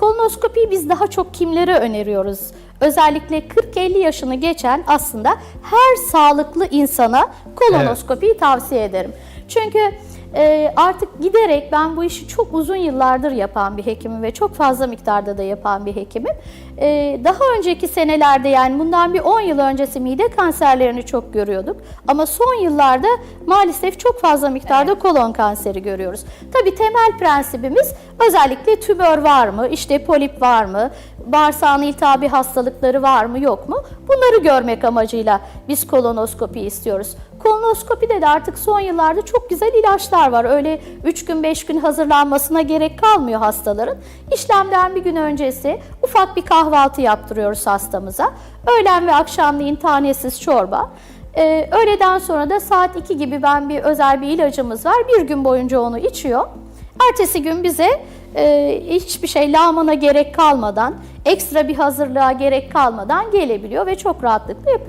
Kolonoskopiyi biz daha çok kimlere öneriyoruz? Özellikle 40-50 yaşını geçen aslında her sağlıklı insana kolonoskopiyi tavsiye ederim. Çünkü e, artık giderek ben bu işi çok uzun yıllardır yapan bir hekimim ve çok fazla miktarda da yapan bir hekimim. E, daha önceki senelerde yani bundan bir 10 yıl öncesi mide kanserlerini çok görüyorduk. Ama son yıllarda maalesef çok fazla miktarda kolon kanseri görüyoruz. Tabii temel prensibimiz özellikle tümör var mı, işte polip var mı, bağırsağın iltihabi hastalıkları var mı yok mu? Bunları görmek amacıyla biz kolonoskopi istiyoruz. Kolonoskopide de artık son yıllarda çok güzel ilaçlar var. Öyle 3 gün 5 gün hazırlanmasına gerek kalmıyor hastaların. İşlemden bir gün öncesi ufak bir kahvaltı yaptırıyoruz hastamıza. Öğlen ve akşamleyin tanesiz çorba. Ee, öğleden sonra da saat 2 gibi ben bir özel bir ilacımız var. Bir gün boyunca onu içiyor. Ertesi gün bize e, hiçbir şey lağmana gerek kalmadan, ekstra bir hazırlığa gerek kalmadan gelebiliyor ve çok rahatlıkla yapıyor.